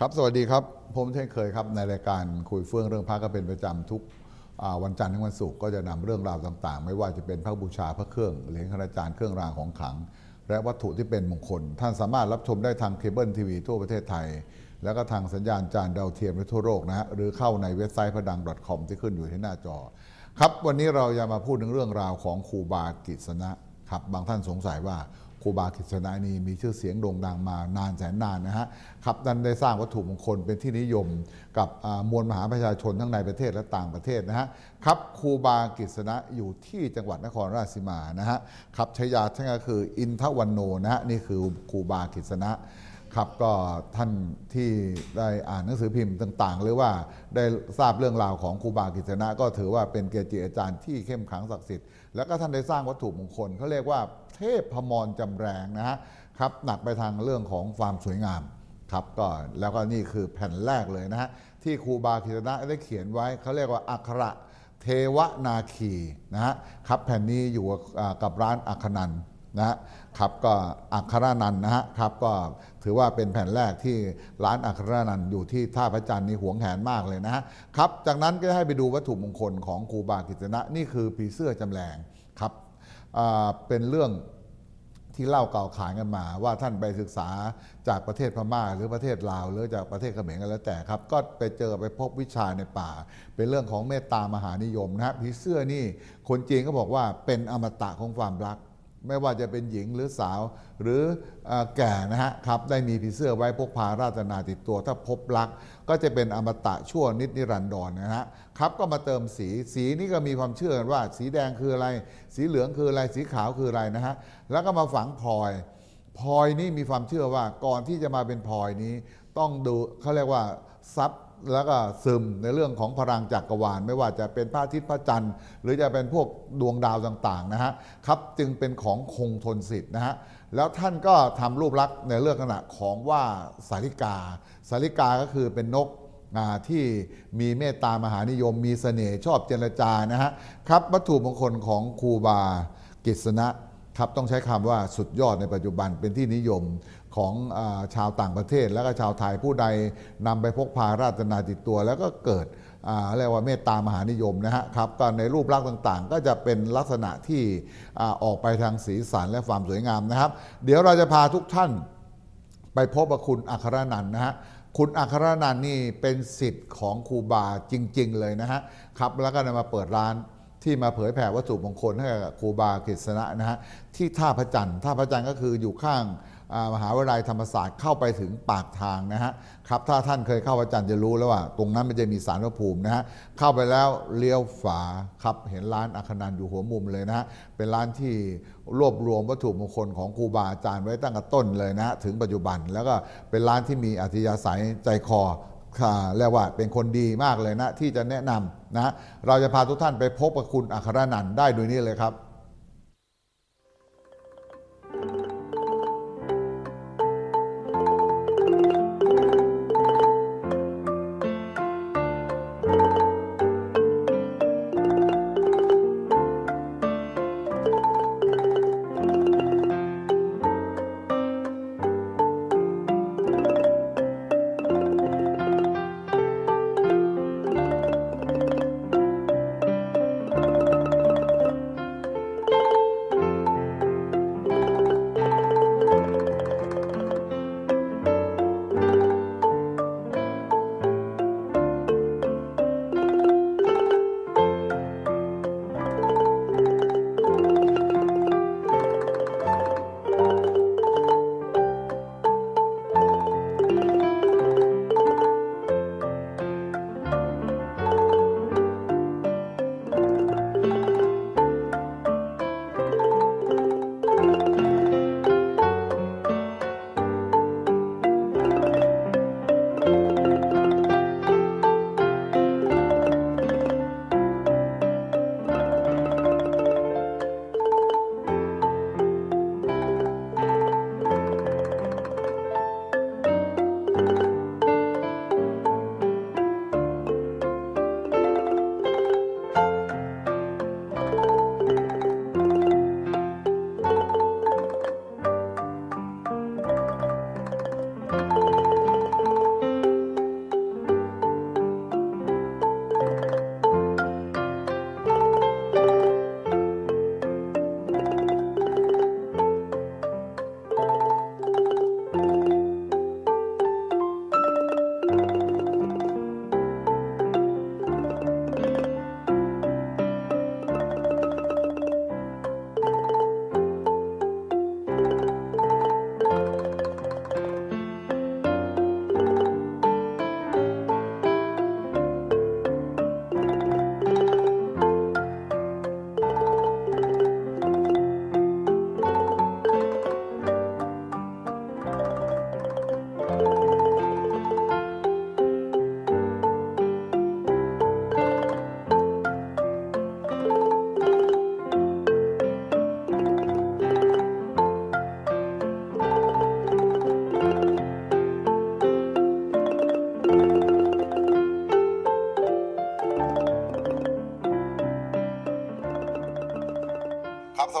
ครับ สวัสดีครับ ผมเช่นเคยครับ ในรายการคุยเฟื่องเรื่องพระก็เป็นประจำทุกวันจันทร์ถึงวันศุกร์ก็จะนำเรื่องราวต่างๆ ไม่ว่าจะเป็นพระบูชาพระเครื่องเหรียญคณาจารย์เครื่องรางของขลัง และวัตถุที่เป็นมงคล ท่านสามารถรับชมได้ทางเคเบิลทีวีทั่วประเทศไทย แล้วก็ทางสัญญาณจานดาวเทียมทั่วโลกนะฮะหรือเข้าในเว็บไซต์พระดัง .com ที่ขึ้นอยู่ที่หน้าจอ ครับวันนี้เราจะมาพูดถึงเรื่องราวของครูบากิษณะครับบางท่านสงสัยว่า รูบากิษณะนี่มีชื่อเสียงโด่งดังมานานแสนนานนะฮะครับดันได้สร้างวัตถุมงคลเป็นที่นิยมกับมวลมหาประชาชนทั้งในประเทศและต่างประเทศนะฮะครับครูบากิษณะอยู่ที่จังหวัดนครราชสีมานะฮะครับชายาท่านก็คืออินทวันโนนะฮะนี่คือครูบากิษณะครับก็ท่านที่ได้อ่านหนังสือพิมพ์ต่างๆ หรือว่าได้ทราบเรื่องราวของครูบากิษณะก็ถือว่าเป็นเกจิอาจารย์ที่เข้มขังศักดิ์สิทธิ์ แล้วก็ท่านได้สร้างวัตถุมงคลเขาเรียกว่าเทพพมรจำแรงนะฮะครับหนักไปทางเรื่องของความสวยงามครับก็แล้วก็นี่คือแผ่นแรกเลยนะฮะที่ครูบากิตนะได้เขียนไว้เขาเรียกว่าอักขระเทวนาคีนะฮะครับแผ่นนี้อยู่กับร้านอัคนัน นะครับก็อัครานันนะฮะครับก็ถือว่าเป็นแผ่นแรกที่ร้านอัครานันอยู่ที่ท่าพระจันทร์นี่หวงแหนมากเลยนะฮะครับจากนั้นก็ให้ไปดูวัตถุมงคลของครูบากิจนะนี่คือผีเสื้อจำแรงครับเป็นเรื่องที่เล่าเก่าขานกันมา ว่าท่านไปศึกษาจากประเทศพม่า หรือประเทศลาว หรือจากประเทศเขมรกันแล้วแต่ครับ ก็ไปเจอไปพบวิชาในป่า เป็นเรื่องของเมตตามหานิยมนะฮะผีเสื้อนี่คนจีนก็บอกว่าเป็นอมตะของความรัก ไม่ว่าจะเป็นหญิงหรือสาวหรือแก่นะฮะครับได้มีผีเสื้อไว้พกพาราตนาติดตัว ถ้าพบรัก ก็จะเป็นอมตะชั่วนิดนิรันดรนะฮะครับก็มาเติมสีสีนี่ก็มีความเชื่อกันว่า สีแดงคืออะไร สีเหลืองคืออะไรสีขาวคืออะไรนะฮะแล้วก็มาฝังพลอยพลอยนี่มีความเชื่อว่าก่อนที่จะมาเป็นพลอยนี้ ต้องดูเขาเรียกว่าซับ แล้วก็ซึมในเรื่องของพลังจักรวาล ไม่ว่าจะเป็นพระอาทิตย์พระจันทร์ หรือจะเป็นพวกดวงดาวต่างๆนะฮะครับจึงเป็นของคงทนสิทธิ์นะฮะแล้วท่านก็ทำรูปลักษณ์ในเรื่องขณะของว่าสาริกาสาริกาก็คือเป็นนกที่มีเมตตามหานิยม มีเสน่ห์ชอบเจรจานะฮะครับวัตถุมงคลของครูบากิษณะครับต้องใช้คำว่าสุดยอดในปัจจุบันเป็นที่นิยม ของอชาวต่างประเทศ และก็ชาวไทยผู้ใดนำไปพกพาราชนาติดตัว แล้วก็เกิดอ่าเรียกว่าเมตตามหานิยมนะฮะครับก็ในรูปลักษณ์ต่างๆ ก็จะเป็นลักษณะที่ออกไปทางสีสันและความสวยงามนะครับ เดี๋ยวเราจะพาทุกท่านไปพบกับคุณอัครนันท์นะฮะคุณอัครนันท์นี่เป็นสิทธิ์ของครูบาจริง ๆ เลยนะฮะครับแล้วก็นำมาเปิดร้านที่มาเผยแผ่วัตถุมงคลให้กับครูบากฤษณะนะฮะที่ท่าพระจันทร์ท่าพระจันทร์ก็คืออยู่ข้าง มหาวิทยาลัยธรรมศาสตร์เข้าไปถึงปากทางนะฮะครับถ้าท่านเคยเข้าพระจันทร์จะรู้แล้วว่า ตรงนั้นมันจะมีสารพระภูมินะฮะเข้าไปแล้วเลี้ยวฝาครับเห็นร้านอัคนันอยู่หัวมุมเลยนะฮะเป็นร้านที่รวบรวมวัตถุมงคลของครูบาอาจารย์ไว้ตั้งแต่ต้นเลยนะฮะถึงปัจจุบัน แล้วก็เป็นร้านที่มีอัธยาศัยใจคอเรียกว่าเป็นคนดีมากเลยนะที่จะแนะนำนะเราจะพาทุกท่านไปพบกับคุณอัครนันได้โดยนี้เลยครับ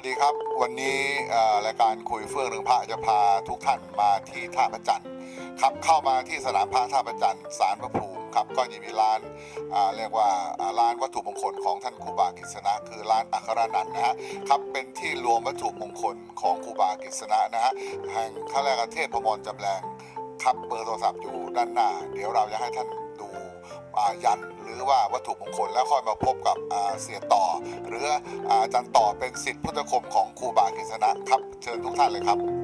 วัสดีครับ วันนี้รายการคุยเฟื่องเรืองพระจะพาทุกท่านมาที่ท่าประจันครับเข้ามาที่สนามพระท่าประจันสารพระภูมิครับก็จะมีร้านเรียกว่าร้านวัตถุมงคลของท่านครูบากิษณะคือร้านอัครนันนะฮะครับเป็นที่รวมวัตถุมงคลของครูบากิษณะนะฮะแห่งเขารียกว่าเทพพมรจำแรงครับเบอร์โทรศัพท์อยู่ด้านหน้า เดี๋ยวเราจะให้ท่าน ยันหรือว่าวัตถุมงคลแล้วค่อยมาพบกับเสียต่อ หรืออาจารย์ต่อเป็นสิทธิพุทธคมของครูบากิษณะครับ เชิญทุกท่านเลยครับ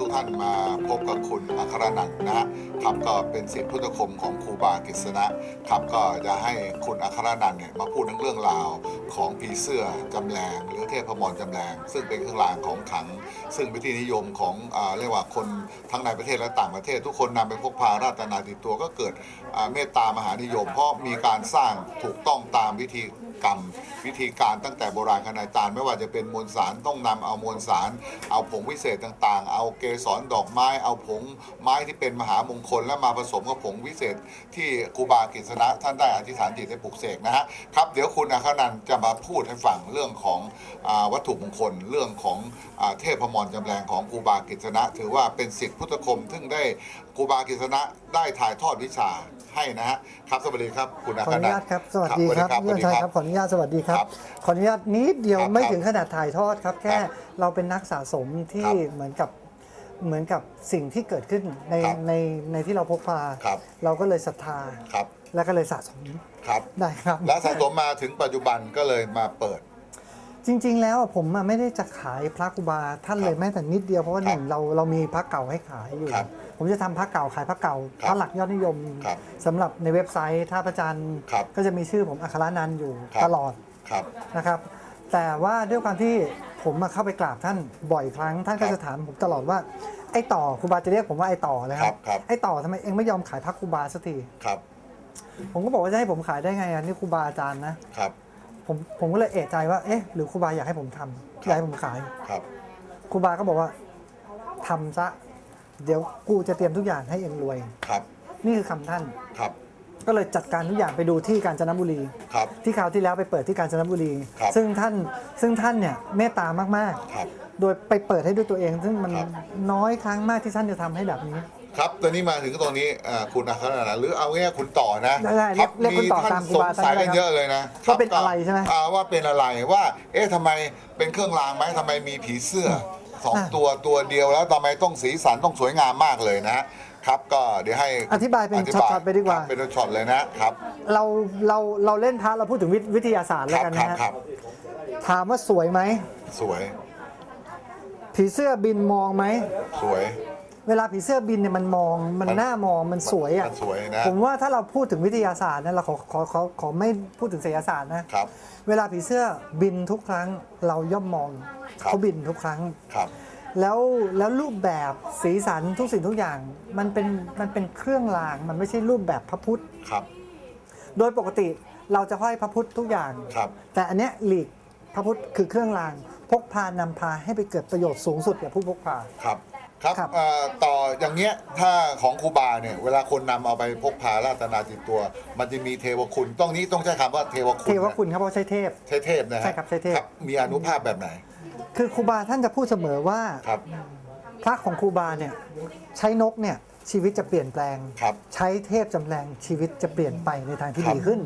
ทุกท่านมาพบกับคุณอัครนันท์นะฮะครับก็เป็นศิษย์พุทธคมของครูบากิษณะครับก็จะให้คุณอัครนันท์เนี่ยมาพูดทั้งเรื่องราว ของผีเสื้อจำแรงหรือเทพมรจำแรงซึ่งเป็นเครื่องรางของขลัง ซึ่งเป็นที่นิยมของอเรียกว่าคนทั้งในประเทศและต่างประเทศ ทุกคนนำไปพกพาราตนาติดตัวก็เกิดเมตตามหานิยม เพราะมีการสร้างถูกต้องตามวิธีกรรม วิธีการตั้งแต่โบราณคณาจารย์ไม่ว่าจะเป็นมวลสารต้องนำเอามวลสาร เอาผงวิเศษต่างๆ เอาเกสรดอกไม้เอาผงไม้ที่เป็นมหามงคล แล้วมาผสมกับผงวิเศษ ที่ครูบากิษณะท่านได้อธิษฐานจิตได้ปลุกเสกนะฮะครับเดี๋ยวคุณอาคานันจะมาพูดให้ฟังเรื่องของอาวัตถุมงคล เรื่องของอาเทพมรจำแรงของครูบากิษณะ ถือว่าเป็นสิทธิพุทธคมซึ่งได้ครูบากิษณะได้ถ่ายทอดวิชาให้นะฮะครับสวัสดีครับคุณอาขอคาอนุนันญาตท์ครับสวัสดีครับสเพื่วัอสนดีชัยคครัรับบขออนุญาตสวัสดีครับครับขออนุญาตนิดเดียวครับไม่ครับถึงขนาดถ่ายทอดครับ แค่ครับเราเป็นนักสะสมที่ครับเหมือนกับเหมือนกับสิ่งที่เกิดขึ้นในครับในในที่เราพกพาครับเราก็เลยศรัทธาครับแล้วก็เลยสะสม ครับ ได้ครับ แล้วสะสมมาถึงปัจจุบันก็เลยมาเปิด จริง ๆ แล้วผมอะไม่ได้จะขายพระครูบาท่านเลครัยบแม้แต่นิดเดียวเพราะว่าครับหนึ่งเราเรามีพระเก่าให้ขายอยู่ ครับผมจะทำพระเก่าขายพระเก่าครับพระหลักยอดนิยมครับสำหรับในเว็บไซต์ท่าประจันทร์ครับก็จะมีชื่อผมอัครนันท์อยู่ครับ ตลอดครับ นะครับ แต่ว่าด้วยความที่ผมมาเข้าไปกราบท่านบ่อยครั้ง ท่านก็ครับจะถามผมตลอดว่าไอ้ต่อครูบาจะเรียกผมว่าไอ้ต่อนะคครัรับบครับ ไอ้ต่อทำไมเองไม่ยอมขายพระครูบาสักที ครับ ผมก็บอกว่าจะให้ผมขายได้ไงอะนี่ครูบาอาจารย์นะ ครับ ผมผมก็เลยเอะใจว่าเอ๊ะหรือครูบาอยากให้ผมทำอยากให้ผมขายครับ ครูบาก็บอกว่าทำซะเดี๋ยวกูจะเตรียมทุกอย่างให้เองรวย ครับ นี่คือคำท่าน ครับ ก็เลยจัดการทุกอย่างไปดูที่กาญจนบุรี ครับ ที่คราวที่แล้วไปเปิดที่กาญจนบุรี ครับซึ่งท่านซึ่งท่านเนี่ยเมตตามากครับ ๆ โดยไปเปิดให้ด้วยตัวเอง ซึ่งมันครับ น้อยครั้งมากที่ท่านจะทำให้แบบนี้ ครับตอนนี้มาถึงตรงนี้อ่าคุณอัครนันท์หรือเอาง่ายๆคุณต่อนะได้ๆครับเรียกคุณต่อมีท่าตานมครูสงบาสัยท่านก็ได้กันเยอะเลยนะว่าเป็นคบอะไรใช่ไหมอ่าว่าเป็นอะไรว่า เอ๊ะทำไมเป็นเครื่องรางไหมทำไมมีผีเสื้อสองอะ ตัวตัวเดียวแล้วทำไมต้องสีสันต้องสวยงามมากเลยนะครับ ก็เดี๋ยวให้อธิบายเป็นธิช็อตๆไปดีกว่า ครับเป็นช็อตเลยนะครับ เราเราเราเล่นพระเราพูดถึงวิวิทยาศาสตร์คแล้วรับกันครับนะฮะครับถามว่าสวยไหม สวย ผีเสื้อบินมองไหม สวย เวลาผีเสื้อบินเนี่ยมันมองมันมัน หน้ามองมันสวยอะมันสวยนะ ผมว่าถ้าเราพูดถึงวิทยาศาสตร์นะเราขอขอขอขอไม่พูดถึงศิลศาสตร์นะครับ เวลาผีเสื้อบินทุกครั้งเราย่อมมองครับ เขาบินทุกครั้ง ครับ แล้วแล้วรูปแบบสีสันทุกสิ่งทุกอย่าง มันเป็นมันเป็นเครื่องราง มันไม่ใช่รูปแบบพระพุทธ ครับ โดยปกติเราจะห้อยพระพุทธทุกอย่าง ครับ แต่อันเนี้ยหลีกพระพุทธคือเครื่องราง พกพานำพาให้ไปเกิดประโยชน์สูงสุดแก่ผู้พกพา ครับ ครับครับ เอ่อต่ออย่างเงี้ยถ้าของครูบาเนี่ยเวลาคนนำเอาไปพกพาราตนาจิตตัว มันจะมีเทวคุณต้องนี้ต้องใช้คำว่าเทวคุณเทวคุณครับเพราะใช้เทพใช้เทพนะฮะใช่ครับใช้เทพ มีอนุภาพแบบไหนคือครูบาท่านจะพูดเสมอว่าครับพระของครูบาเนี่ยใช้นกเนี่ยชีวิตจะเปลี่ยนแปลง ครับ ใช้เทพจำแรงชีวิตจะเปลี่ยนไปในทางที่ครับ ดีขึ้น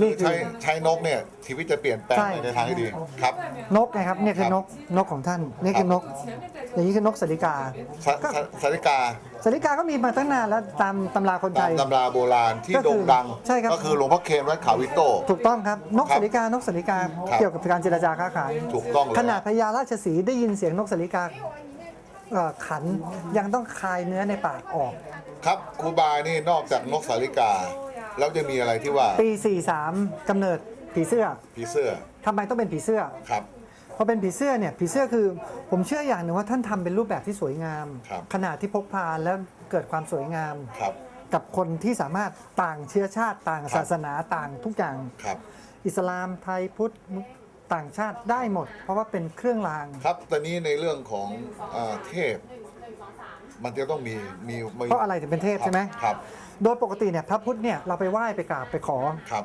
นี่คืใช้อใช้นกเนี่ยชีวิตจะเปลี่ยนแปลงใช่ไปในทางที่ดีครับ นกนะครับเนี่ยคือครับนกนกของท่านนี่คือนก อย่างนี้คือนกสริกาสสสาริกาสริกาก็มีมาตั้งนานแล้วตามตำราคนไทตามย ตำราโบราณที่ก็คือโด่งดัง ใช่ครับ ก็คือหลวงพ่อเคนวัดเขาวิโต ถูกต้องครับนกครับสริกานกสริกาครับ เกี่ยวกับการเจรจาค้าขาย ถูกต้องเลยขนาดพญาราชสีห์ได้ยินเสียงนกสริกาเอ่อขันยังต้องคายเนื้อในปากออก ครับครูบานี่นอกจากนกสาริกา แล้วจะมีอะไรที่ว่าปี 43กำเนิดผีเสื้อผีเสื้อทำไมต้องเป็นผีเสื้อ ครับ พอเป็นผีเสื้อเนี่ยผีเสื้อคือผมเชื่ออย่างหนึ่งว่าท่านทำเป็นรูปแบบที่สวยงาม ครับ ขนาดที่พกพาแล้วเกิดความสวยงาม ครับ กับคนที่สามารถต่างเชื้อชาติต่างครับศาสนาต่างทุกอย่าง ครับ อิสลามไทยพุทธมุสต่างชาติได้หมด เพราะว่าเป็นเครื่องราง ครับ ตอนนี้ในเรื่องของอาเทพ มันจะต้องมีมีมีเพราะอะไรถึงเป็นเทพใช่ไหม ครับโดยปกติเนี่ยพระพุทธเนี่ยเราไปไหว้ไปกราบไปขอ ครับ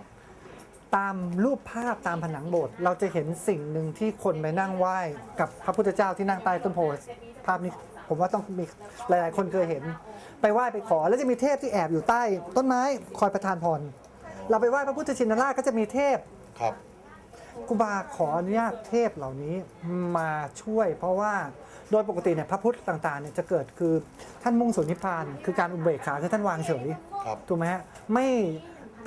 ตามรูปภาพตามผนังโบสถ์เราจะเห็นสิ่งหนึ่งที่คนไปนั่งไหว้กับพระพุทธเจ้าที่นั่งใต้ต้นโพธิ์ภาพนี้ผมว่าต้องมีหลาย ๆ คนเคยเห็น ไปไหว้ไปขอ แล้วจะมีเทพที่แอบอยู่ใต้ ต้นไม้คอยประทานพรเราไปไหว้พระพุทธชินราชก็จะมีเทพ ครับ ครูบาขออนุญาตเทพเหล่านี้มาช่วย เพราะว่า โดยปกติเนี่ยพระพุทธต่างๆเนี่ยจะเกิดคือท่านมุ่งสู่นิพพาน คือการอุเบกขาคือท่านวางเฉยครับถูกไหมฮะไม่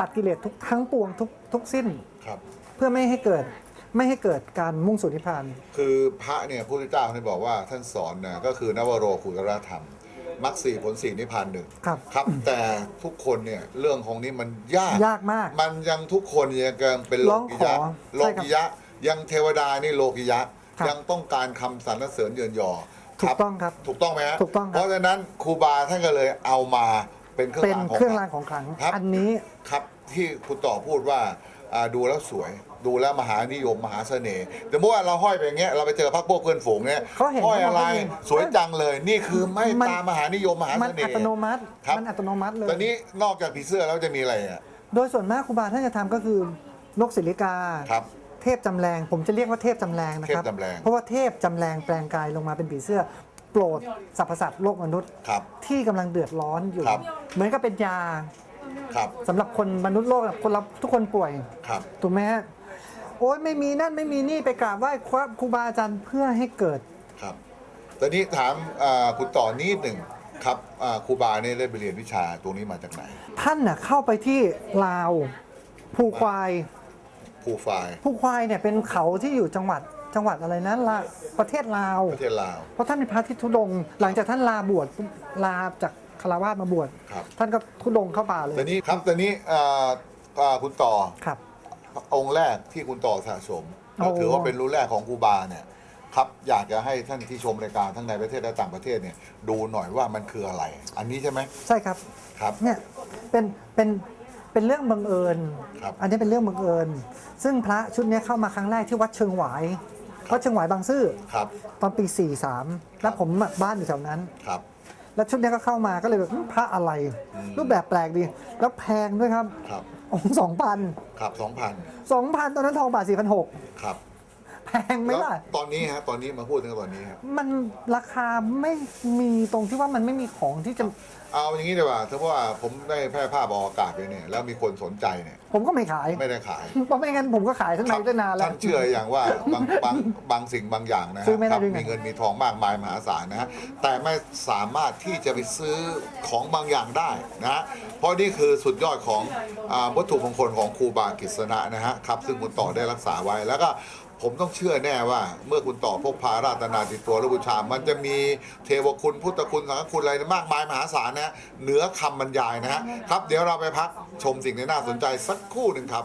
ตัดกิเลสทุกทั้งปวงทุกทุกสิ้น ครับ เพื่อไม่ให้เกิดไม่ให้เกิดการมุ่งสู่นิพพาน คือพระเนี่ยพระพุทธเจ้าท่านบอกว่าท่านสอนนะก็คือนวโรคุตรธรรมมรรคสี่ผลสี่นิพพานหนึ่งครับ ครับ แต่ทุกคนเนี่ยเรื่องของนี้มันยาก ยากมาก มันยังทุกคนยังเป็นโลร้องกิขยะอโลใช่ครับ กิยะ ยังเทวดานี่โลกิยะ ครับยังต้องการคำสรรเสริญเยินยอถูกต้องครับถูกต้องไหมฮะถูกต้องครับ เพราะฉะนั้นครูบาท่านก็เลยเอามาเป็นเครื่องเป็นรางของเครื่องรางของขลัง ครับ อันนี้ครับที่คุณต่อพูดว่าอ่าดูแล้วสวยดูแล้วมหานิยมมหาเสน่ห์แต่เมื่อวานเราห้อยไปอย่างเงี้ยเราไปเจอพักพวกเพื่อนฝูงเนี่ยเขาเห็นห้อยอะไรเขาเห็นสวยจังเลย นี่คือไม่มันตามมหานิยมมหามัเสนน่อัห์ตโนมัติ ครับ มันอัตโนมัติเลย ตอนนี้นอกจากผีเสื้อแล้วจะมีอะไรอะ โดยส่วนมากครูบาท่านจะทำก็คือนกศิริกา ครับ เทพจำแรงผมจะเรียกว่าเทพจำแรงนะครับ เทพจำแรงเพราะว่าเทพจำแรงแปลงกายลงมาเป็นผีเสื้อ โปรดสรรพสัตว์โลกมนุษย์ ครับที่กำลังเดือดร้อนอยู่ ครับ เหมือนกับเป็นยาครับสำหรับคนมนุษย์โลกอะคนเราทุกคนป่วย ครับถูกไหมฮะโอ้ยไม่มีนั่นไม่มีนี่ไปกราบไหว้ครูครูบาอาจารย์เพื่อให้เกิด ครับตอนนี้ถามอ่าคุณต่อนิดหนึ่งครับอ่าครูบาเนี่ยได้ไปเรียนวิชาตรงนี้มาจากไหน ท่านน่ะเข้าไปที่ลาว ภูควาย ครูไฟล์ภูควายเนี่ยเป็นเขาที่อยู่จังหวัดจังหวัดอะไรนะลาประเทศลาว ประเทศลาว เพราะท่านเป็นพระที่ทุดงค์หลังจากท่านลาบวชปุ๊บลาจากคารวาสมาบวชครับ ท่านก็ทุดงค์เข้าป่าเลยตอนนี้ครับตอนนี้อ่าอ่าคุณต่อครับ องค์แรกที่คุณต่อสะสมโอ้ก็ถือว่าเป็นรุ่นแรกของครูบาเนี่ยครับอยากจะให้ท่านที่ชมรายการทั้งในประเทศและต่างประเทศเนี่ยดูหน่อยว่ามันคืออะไร อันนี้ใช่ไหมใช่ครับ ครับ เนี่ยเป็นเป็น เป็นเรื่องบังเอิญ ครับอันนี้เป็นเรื่องบังเอิญ ซึ่งพระชุดเนี้ยเข้ามาครั้งแรกที่วัดเชิงหวาย วัดเชิงหวายบางซื่อครับตอนปี 43 แล้วผมอะบ้านอยู่แถวนั้น ครับ แล้วชุดเนี้ยก็เข้ามาก็เลยแบบอืมพระอะไรอืมรูปแบบแปลกดี แล้วแพงด้วยครับครับ องค์สองพันครับสองพันสองพันตอนนั้นทองบาทสี่พันหกครับ แพงไหมแล้วล่ะ ตอนนี้ฮะตอนนี้มาพูดถึงตอนนี้ครับมันราคาไม่มีตรงที่ว่ามันไม่มีของที่จะ เอาอย่างนี้ดีกว่าถ้าว่าผมได้แพร่ภาพออกอากาศไปเนี่ยแล้วมีคนสนใจเนี่ยผมก็ไม่ขาย ไม่ได้ขายเพราะไม่งั้นผมก็ขายทั้งในตั้งนานแล้ว ท่านเชื่ออย่างว่าบางบางบางสิ่งบางอย่างนะฮะซื้อไม่ได้ครับด้วยไง มีเงินมีทองมากมายมหาศาลนะฮะแต่ไม่สามารถที่จะไปซื้อของบางอย่างได้นะฮะเพราะนี่คือสุดยอดของอาวัตถุมงคลของครูบากิษณะนะฮะครับซึ่งคุณต่อได้รักษาไว้แล้วก็ ผมต้องเชื่อแน่ว่า เมื่อคุณต่อพกพาราตนาติดตัวและบูชา มันจะมีเทวคุณพุทธคุณสังฆคุณอะไรมากมายมหาศาลนะเหนือคำบรรยายนะฮะครับ เดี๋ยวเราไปพักชมสิ่งที่น่าสนใจสักครู่หนึ่งครับ